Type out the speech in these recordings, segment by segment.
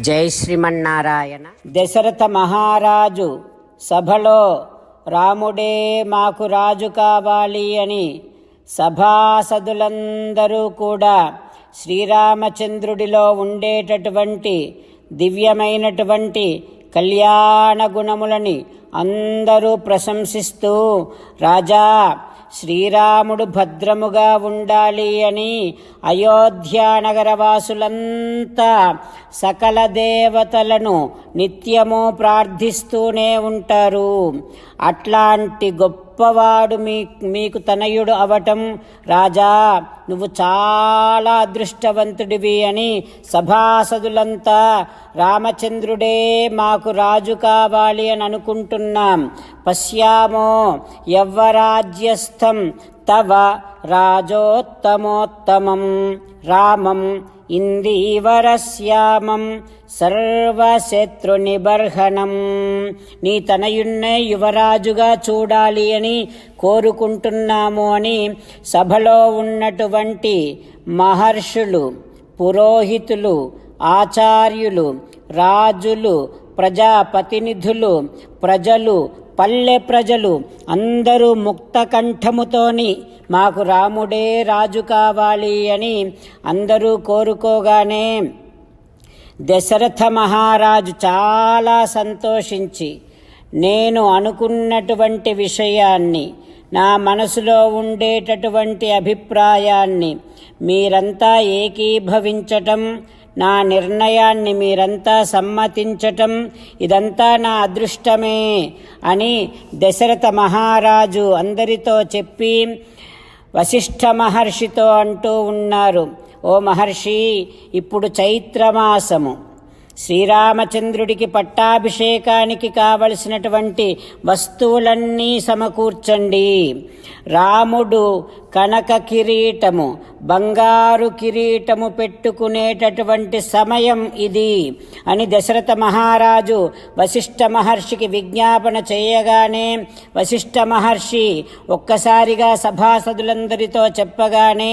జై శ్రీమన్నారాయణ. దశరథ మహారాజు సభలో రాముడే మాకు రాజు కావాలి అని సభాసదులందరూ కూడా శ్రీరామచంద్రుడిలో ఉండేటటువంటి దివ్యమైనటువంటి కళ్యాణ గుణములని అందరూ ప్రశంసిస్తూ రాజా శ్రీరాముడు భద్రముగా ఉండాలి అని అయోధ్యానగరవాసులంతా సకల దేవతలను నిత్యము ప్రార్థిస్తూనే ఉంటారు. అట్లాంటి గొప్ప గొప్పవాడు మీ మీకు తనయుడు అవటం రాజా నువ్వు చాలా అదృష్టవంతుడివి అని సభాసదులంతా రామచంద్రుడే మాకు రాజు కావాలి అని అనుకుంటున్నాం. పశ్యామో యవ్వరాజ్యస్థం తవ రాజోత్తమోత్తమం. రామం ఇందీవరశ్యామం సర్వశత్రునిబర్హణం నీ తనయున్నే యువరాజుగా చూడాలి అని కోరుకుంటున్నాము అని సభలో ఉన్నటువంటి మహర్షులు పురోహితులు ఆచార్యులు రాజులు ప్రజాప్రతినిధులు ప్రజలు పల్లె ప్రజలు అందరూ ముక్త కంఠముతోని మాకు రాముడే రాజు కావాలి అని అందరూ కోరుకోగానే దశరథ మహారాజు చాలా సంతోషించి నేను అనుకున్నటువంటి విషయాన్ని నా మనసులో ఉండేటటువంటి అభిప్రాయాన్ని మీరంతా ఏకీభవించటం నా నిర్ణయాన్ని మీరంతా సమ్మతించటం ఇదంతా నా అదృష్టమే అని దశరథ మహారాజు అందరితో చెప్పి వశిష్ఠ మహర్షితో అంటూ ఉన్నారు. ఓ మహర్షి ఇప్పుడు చైత్రమాసము. శ్రీరామచంద్రుడికి పట్టాభిషేకానికి కావలసినటువంటి వస్తువులన్నీ సమకూర్చండి. రాముడు కనక కిరీటము బంగారు కిరీటము పెట్టుకునేటటువంటి సమయం ఇది అని దశరథ మహారాజు వశిష్ఠ మహర్షికి విజ్ఞాపన చేయగానే వశిష్ఠ మహర్షి ఒక్కసారిగా సభాసదులందరితో చెప్పగానే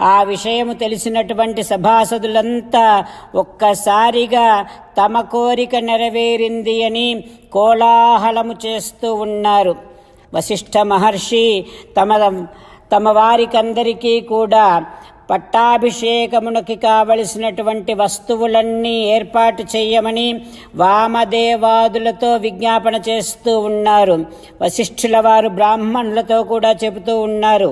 ఆ విషయము తెలిసినటువంటి సభాసదులంతా ఒక్కసారిగా తమ కోరిక నెరవేరింది అని కోలాహలము చేస్తూ ఉన్నారు. వశిష్ఠ మహర్షి తమ తమ వారికందరికీ కూడా పట్టాభిషేకమునకి కావలసినటువంటి వస్తువులన్నీ ఏర్పాటు చేయమని వామదేవాదులతో విజ్ఞాపన చేస్తూ ఉన్నారు. వశిష్ఠుల వారు బ్రాహ్మణులతో కూడా చెబుతూ ఉన్నారు.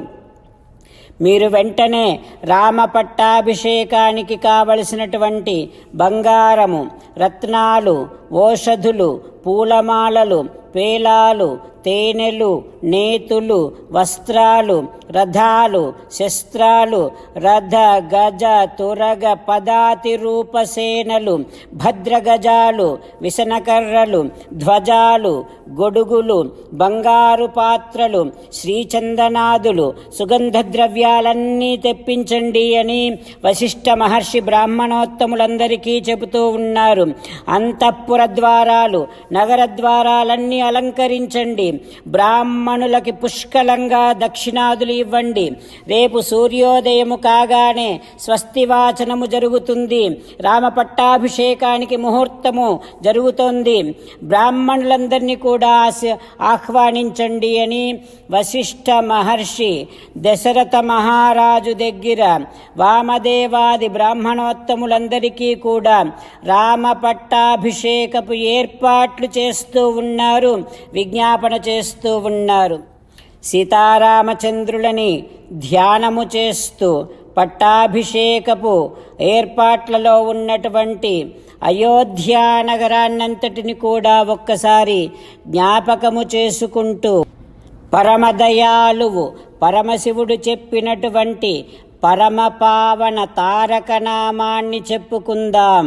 మీరు వెంటనే రామ పట్టాభిషేకానికి కావలసినటువంటి బంగారము రత్నాలు ఓషధులు పూలమాలలు పేలాలు తేనెలు నేతులు వస్త్రాలు రథాలు శస్త్రాలు రథ గజ తురగ పదాతి రూపసేనలు భద్రగజాలు విసనకర్రలు ధ్వజాలు గొడుగులు బంగారు పాత్రలు శ్రీచందనాదులు సుగంధ ద్రవ్యాలన్నీ తెప్పించండి అని వశిష్ఠ మహర్షి బ్రాహ్మణోత్తములందరికీ చెబుతూ ఉన్నారు. అంతఃపుర పురద్వారాలు నగర ద్వారాలన్నీ అలంకరించండి. బ్రాహ్మణులకి పుష్కలంగా దక్షిణాదులు ఇవ్వండి. రేపు సూర్యోదయము కాగానే స్వస్తివాచనము జరుగుతుంది. రామపట్టాభిషేకానికి ముహూర్తము జరుగుతోంది. బ్రాహ్మణులందరినీ కూడా ఆహ్వానించండి అని వశిష్ఠ మహర్షి దశరథ మహారాజు దగ్గర వామదేవాది బ్రాహ్మణోత్తములందరికీ కూడా రామపట్టాభిషేక పట్టాభిషేకపు ఏర్పాట్లు చేస్తూ ఉన్నారు విజ్ఞాపన చేస్తూ ఉన్నారు. సీతారామచంద్రులని ధ్యానము చేస్తూ పట్టాభిషేకపు ఏర్పాట్లలో ఉన్నటువంటి అయోధ్యా నగరాన్నంతటిని కూడా ఒక్కసారి జ్ఞాపకము చేసుకుంటూ పరమదయాలువు పరమశివుడు చెప్పినటువంటి పరమపావన తారక నామాన్ని చెప్పుకుందాం.